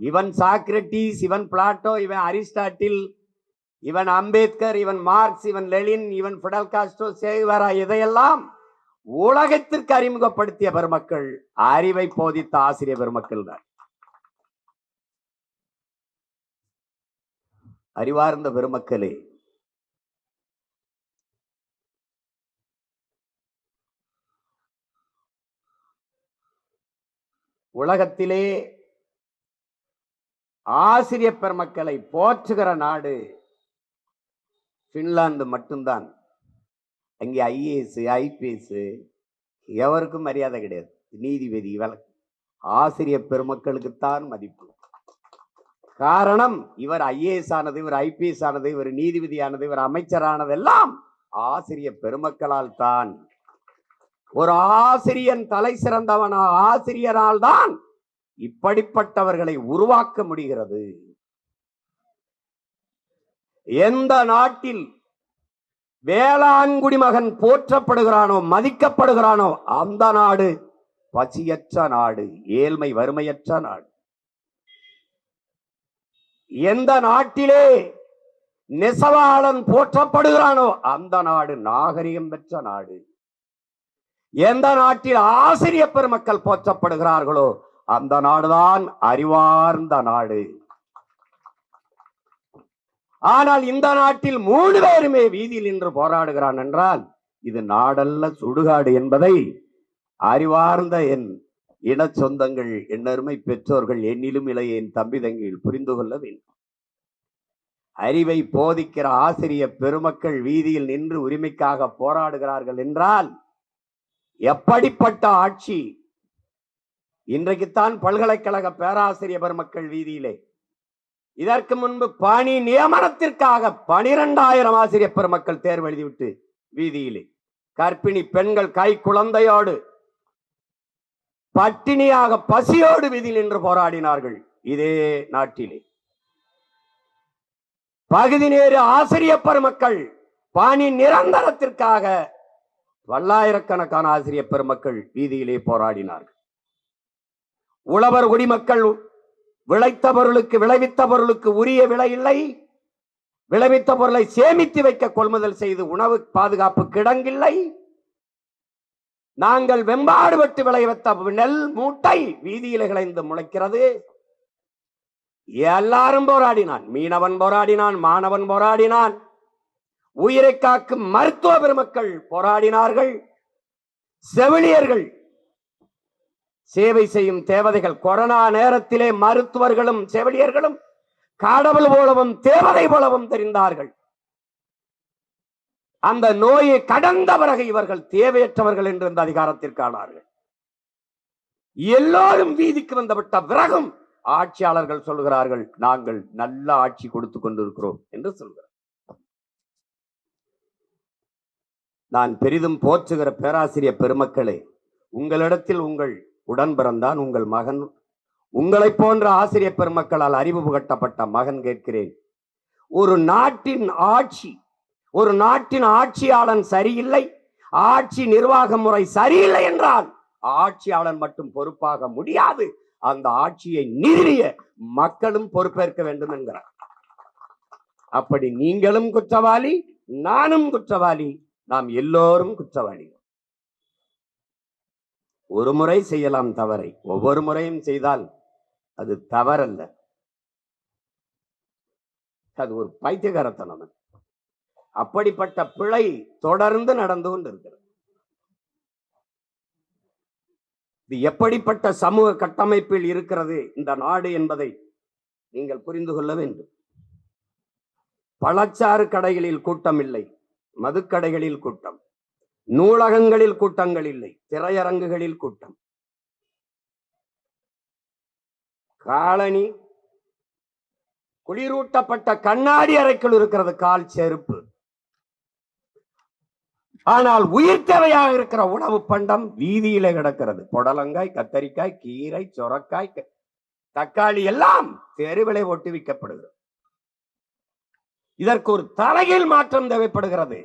இவன் சாக்ரட்டிஸ் இவன் பிளாட்டோ இவன் அரிஸ்டாட்டில் இவன் அம்பேத்கர் இவன் மார்க்ஸ் இவன் லெலின் இவன் பிடல் காஸ்டோ சேவரா இதையெல்லாம் உலகத்திற்கு அறிமுகப்படுத்திய பெருமக்கள் அறிவை போதித்த ஆசிரியர் பெருமக்கள் தான். அறிவார்ந்த பெருமக்களே உலகத்திலே ஆசிரிய பெருமக்களை போற்றுகிற நாடு பின்லாந்து மட்டும்தான். அங்கே ஐஏஎஸ் ஐபிஎஸ் எவருக்கும் மரியாதை கிடையாது. நீதிபதி வழக்கு ஆசிரிய பெருமக்களுக்குத்தான் மதிப்பு. காரணம் இவர் ஐஏஎஸ் ஆனது இவர் ஐபிஎஸ் ஆனது இவர் நீதிபதி ஆனது இவர் அமைச்சரானதெல்லாம் ஆசிரிய பெருமக்களால் தான். ஒரு ஆசிரியன் தலை சிறந்தவனா ஆசிரியரால் தான் இப்படிப்பட்டவர்களை உருவாக்க முடிகிறது. எந்த நாட்டில் வேளாண்குடி மகன் போற்றப்படுகிறானோ மதிக்கப்படுகிறானோ அந்த நாடு பசியற்ற நாடு ஏழ்மை வறுமையற்ற நாடு. எந்த நாட்டிலே நெசவாளன் போற்றப்படுகிறானோ அந்த நாடு நாகரிகம் பெற்ற நாடு. எந்த நாட்டில் ஆசிரிய பெருமக்கள் போற்றப்படுகிறார்களோ அந்த நாடுதான் அறிவார்ந்த நாடு. ஆனால் இந்த நாட்டில் மூணு பேருமே வீதியில் நின்று போராடுகிறான் என்றால் இது நாடல்ல சுடுகாடு என்பதை அறிவார்ந்த என் இன சொந்தங்கள் என்னருமை பெற்றோர்கள் என்னிலும் இளைய என் தம்பி தங்கியில் புரிந்து கொள்ள வேண்டும். அறிவை போதிக்கிற ஆசிரிய பெருமக்கள் வீதியில் நின்று உரிமைக்காக போராடுகிறார்கள் என்றால் எப்படிப்பட்ட ஆட்சி இன்றைக்குத்தான் பல்கலைக்கழக பேராசிரிய பெருமக்கள் வீதியிலே. இதற்கு முன்பு பணி நியமனத்திற்காக பனிரெண்டாயிரம் ஆசிரியர் பெருமக்கள் தேர்வு எழுதிவிட்டு வீதியிலே. கர்ப்பிணி பெண்கள் கை குழந்தையோடு பட்டினியாக பசியோடு வீதியில் நின்று போராடினார்கள் இதே நாட்டிலே. பகுதி நேரு ஆசிரிய பெருமக்கள் பணி நிரந்தரத்திற்காக பல்லாயிரக்கணக்கான ஆசிரிய பெருமக்கள் வீதியிலே போராடினார்கள். உழவர் குடிமக்கள் விளைத்த பொருளுக்கு விளைவித்த பொருளுக்கு உரிய விலை இல்லை. விளைவித்த பொருளை சேமித்து வைக்க கொள்முதல் செய்து உணவு பாதுகாப்பு கிடங்கில்லை. நாங்கள் வெம்பாடுபட்டு விளைவித்த நெல் மூட்டை வீதியில கிளைந்து முளைக்கிறது. எல்லாரும் போராடினான் மீனவன் போராடினான் மாணவன் போராடினான். உயிரை காக்கும் மருத்துவ பெருமக்கள் போராடினார்கள். செவிலியர்கள் சேவை செய்யும் தேவதைகள் கொரோனா நேரத்திலே மருத்துவர்களும் செவிலியர்களும் கடவுள் போலவும் தேவதை போலவும் தெரிந்தார்கள். அந்த நோயை கடந்த பிறகு இவர்கள் தேவையற்றவர்கள் என்று இந்த அதிகாரத்திற்கானார்கள் எல்லோரும் வீதிக்கு வந்துவிட்ட பிறகும் ஆட்சியாளர்கள் சொல்கிறார்கள் நாங்கள் நல்ல ஆட்சி கொடுத்து கொண்டிருக்கிறோம் என்று சொல்கிறார். நான் பெரிதும் போற்றுகிற பேராசிரியர் பெருமக்களே உங்களிடத்தில் உங்கள் உடன் பிறந்தான் உங்கள் மகன். உங்களைப் போன்ற ஆசிரியர் பெருமக்களால் அறிவு புகட்டப்பட்ட மகன் கேட்கிறேன். ஒரு நாட்டின் ஆட்சி ஒரு நாட்டின் ஆட்சியாளன் சரியில்லை ஆட்சி நிர்வாக முறை சரியில்லை என்றால் ஆட்சியாளன் மட்டும் பொறுப்பாக முடியாது. அந்த ஆட்சியை நிறுவிய மக்களும் பொறுப்பேற்க வேண்டும் என்கிறார். அப்படி நீங்களும் குற்றவாளி நானும் குற்றவாளி நாம் எல்லோரும் குற்றவாளிகள். ஒரு முறை செய்யலாம் தவறை. ஒவ்வொரு முறையும் செய்தால் அது தவறல்ல. அது ஒரு பைத்தியகாரத்தனம் அப்படிப்பட்ட பிழை தொடர்ந்து நடந்து கொண்டிருக்கிறது. இது எப்படிப்பட்ட சமூக கட்டமைப்பில் இருக்கிறது இந்த நாடு என்பதை நீங்கள் புரிந்து கொள்ள வேண்டும். பழச்சாறு கடைகளில் கூட்டம் இல்லை மதுக்கடைகளில் கூட்டம். நூலகங்களில் கூட்டங்கள் இல்லை திரையரங்குகளில் கூட்டம். காலனி குளிரூட்டப்பட்ட கண்ணாடி அறைக்குள் இருக்கிறது கால் செருப்பு. ஆனால் உயிர் தேவையாக இருக்கிற உணவு பண்டம் வீதியில கிடக்கிறது. புடலங்காய் கத்தரிக்காய் கீரை சொரக்காய் தக்காளி எல்லாம் தெருவிலை ஒட்டி விற்கப்படுகிறது இதற்கு ஒரு தலையில் மாற்றம் தேவைப்படுகிறது.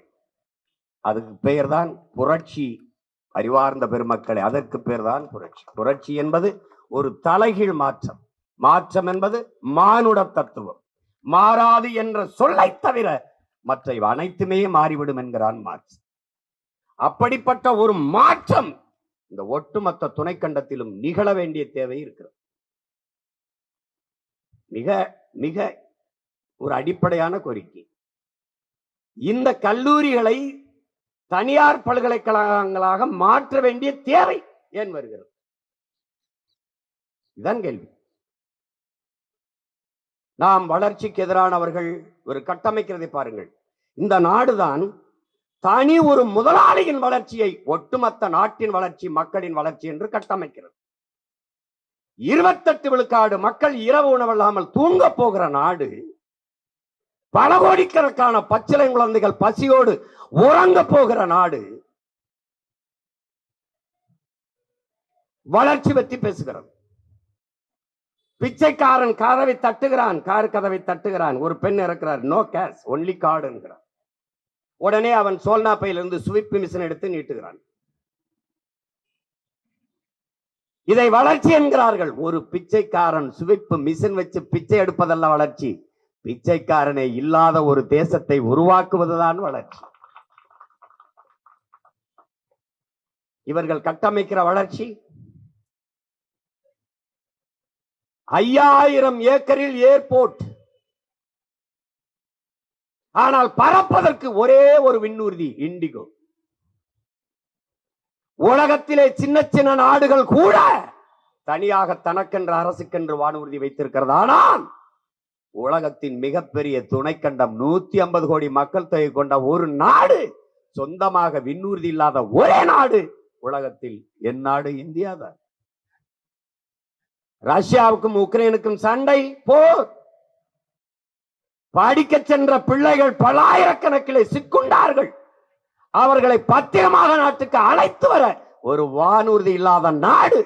அதுக்கு பெயர்தான் புரட்சி அறிவார்ந்த பெருமக்களை அதற்கு பெயர்தான் புரட்சி. புரட்சி என்பது ஒரு தலைகீழ் மாற்றம். மாற்றம் என்பது மானுட தத்துவம். மாறாது என்ற சொல்லை தவிர மற்ற அனைத்துமே மாறிவிடும் என்கிறான் மார்க்ஸ். அப்படிப்பட்ட ஒரு மாற்றம் இந்த ஒட்டுமொத்த துணைக்கண்டத்திலும் நிகழ வேண்டிய தேவை இருக்கிறது. மிக மிக ஒரு அடிப்படையான கோரிக்கை. இந்த கல்லூரிகளை தனியார் பல்கலைக்கழகங்களாக மாற்ற வேண்டிய தேவை ஏன் வருகிறது? இதான் கேள்வி. நாம் வளர்ச்சிக்கு எதிரானவர்கள் ஒரு கட்டமைக்கிறதை பாருங்கள். இந்த நாடுதான் தனி ஒரு முதலாளியின் வளர்ச்சியை ஒட்டுமொத்த நாட்டின் வளர்ச்சி மக்களின் வளர்ச்சி என்று கட்டமைக்கிறது. இருபத்தெட்டு விழுக்காடு மக்கள் இரவு உணவில்லாமல் தூங்க போகிற நாடு பல கோடிக்கணக்கான பச்சிலை குழந்தைகள் பசியோடு உறங்க போகிற நாடு. வளர்ச்சி பற்றி பேசுகிறது. பிச்சைக்காரன் கதவை தட்டுகிறான் கார் கதவை தட்டுகிறான் ஒரு பெண் இறக்கிறார் நோ கேஷ் ஒன்லி கார்டு என்கிறான். உடனே அவன் சோல்னா பையிலிருந்து சுவிப்பு மிஷின் எடுத்து நீட்டுகிறான். இதை வளர்ச்சி என்கிறார்கள். ஒரு பிச்சைக்காரன் சுவிப்பு மிஷின் வச்சு பிச்சை எடுப்பதல்ல வளர்ச்சி. பிச்சைக்காரனை இல்லாத ஒரு தேசத்தை உருவாக்குவதுதான் வளர்ச்சி. இவர்கள் கட்டமைக்கிற வளர்ச்சி ஐயாயிரம் ஏக்கரில் ஏர்போர்ட். ஆனால் பறப்பதற்கு ஒரே ஒரு விண்ணூர்தி இண்டிகோ. உலகத்திலே சின்ன சின்ன நாடுகள் கூட தனியாக தனக்கென்று அரசுக்கென்று வானூர்தி வைத்திருக்கிறது ஆனால் உலகத்தின் மிகப்பெரிய துணைக்கண்டம் நூத்தி ஐம்பது கோடி மக்கள் தொகை கொண்ட ஒரு நாடு சொந்தமாக விண்ணூர்தி இல்லாத ஒரே நாடு உலகத்தில் என் நாடு இந்தியா தான். ரஷ்யாவுக்கும் உக்ரைனுக்கும் சண்டை போர் படிக்க சென்ற பிள்ளைகள் பல்லாயிரக்கணக்கிலே சிக்குண்டார்கள். அவர்களை பத்திரமாக நாட்டுக்கு அழைத்து வர ஒரு வானூர்தி இல்லாத நாடு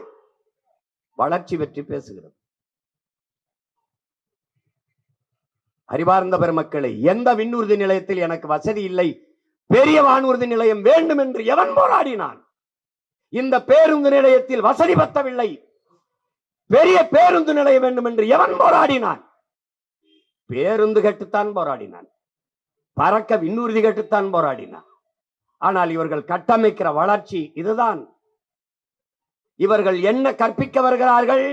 வளர்ச்சி பற்றி பேசுகிறது. அறிவார்ந்த பெருமக்களை எந்த விண்ணூர்தி நிலையத்தில் எனக்கு வசதி இல்லை? பெரிய வானூர்தி நிலையம் வேண்டும் என்று எவன் போராடினான்? இந்த பேருந்து நிலையத்தில் வசதி பத்தவில்லை. பெரிய பேருந்து நிலையம் வேண்டும் என்று எவன் போராடினான்? பேருந்து கட்டுத்தான் போராடினான். பறக்க விண்ணூர்தி கட்டுத்தான் போராடினான். ஆனால் இவர்கள் கட்டமைக்கிற வளர்ச்சி இதுதான். இவர்கள் என்ன கற்பிக்க வருகிறார்கள்?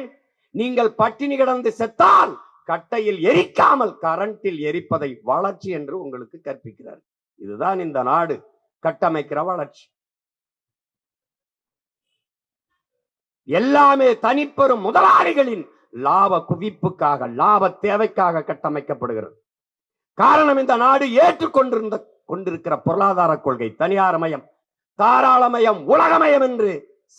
நீங்கள் பட்டினி கிடந்து செத்தால் கட்டையில் எரிக்காமல் கரண்டில் எரிப்பதை வளர்ச்சி என்று உங்களுக்கு கற்பிக்கிறார். இதுதான் இந்த நாடு. கட்டமைக்கிற வளர்ச்சி. எல்லாமே தனிப்பெரும் முதலாளிகளின் லாப குவிப்புக்காக லாப தேவைக்காக கட்டமைக்கப்படுகிறது. காரணம் இந்த நாடு ஏற்றுக்கொண்டிருந்த கொண்டிருக்கிற பொருளாதார கொள்கை தனியார்மயம் தாராளமயம் உலகமயம் என்று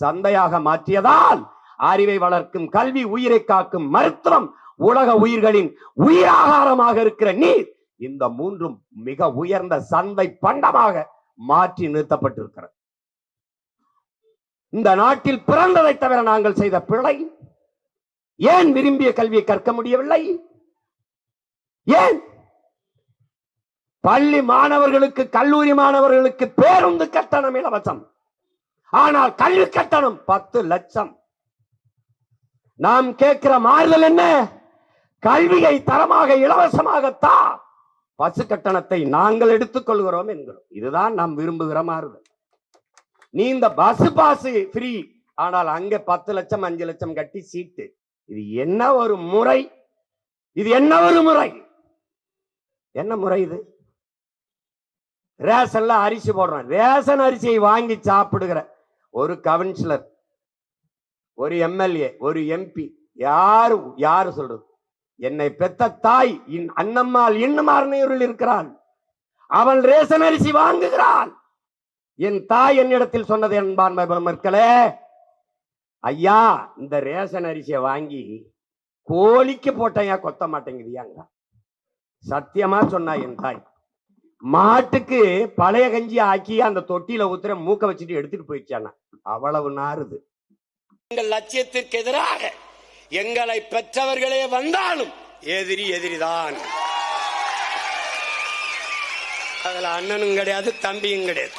சந்தையாக மாற்றியதால் அறிவை வளர்க்கும் கல்வி உயிரை காக்கும் மருத்துவம் உலக உயிர்களின் உயிராகாரமாக இருக்கிற நீர் இந்த மூன்றும் மிக உயர்ந்த சந்தை பண்டமாக மாற்றி நிறுத்தப்பட்டிருக்கிறது. இந்த நாட்டில் பிறந்ததை தவிர நாங்கள் செய்த பிழை ஏன் விரும்பிய கல்வியை கற்க முடியவில்லை? ஏன்? பள்ளி மாணவர்களுக்கு கல்லூரி மாணவர்களுக்கு பேருந்து கட்டணம் இலவசம். ஆனால் கல்வி கட்டணம் பத்து லட்சம். நாம் கேட்கிற மாறுதல் என்ன? கல்வியை தரமாக இலவசமாகத்தான் பசு கட்டணத்தை நாங்கள் எடுத்துக் கொள்கிறோம் என்கிறோம். இதுதான் நாம் விரும்புகிற மாறுதல். நீ இந்த பஸ் பாஸ் ஃப்ரீ ஆனால் அங்க பத்து லட்சம் அஞ்சு லட்சம் கட்டி சீட்டு. இது என்ன ஒரு முறை? இது என்ன ஒரு முறை? என்ன முறை இது? ரேஷன்ல அரிசி போடுறான். ரேஷன் அரிசியை வாங்கி சாப்பிடுகிற ஒரு கவுன்சிலர் ஒரு எம்எல்ஏ ஒரு எம்பி யாரு யாரு சொல்றது? என்னை பெத்த தாய் இன் அன்னம்மாள் இன்னும் அருணையூரில் இருக்கிறாள். அவள் ரேஷன் அரிசி வாங்குகிறாள். என் தாய் என்னிடத்தில் சொன்னது என்பான்மை மக்களே ஐயா இந்த ரேஷன் அரிசியை வாங்கி கோழிக்கு போட்டையா கொத்த மாட்டேங்குதியாங்க. சத்தியமா சொன்னா என் தாய் மாட்டுக்கு பழைய கஞ்சி ஆக்கி அந்த தொட்டியில ஊத்துற மூக்க வச்சுட்டு எடுத்துட்டு போயிடுச்சானா? அவ்வளவு நாறுது. எங்கள் லட்சியத்திற்கு எதிராக எங்களை பெற்றவர்களே வந்தாலும் எதிரி எதிரிதான். அதுல அண்ணனும் கிடையாது தம்பியும் கிடையாது.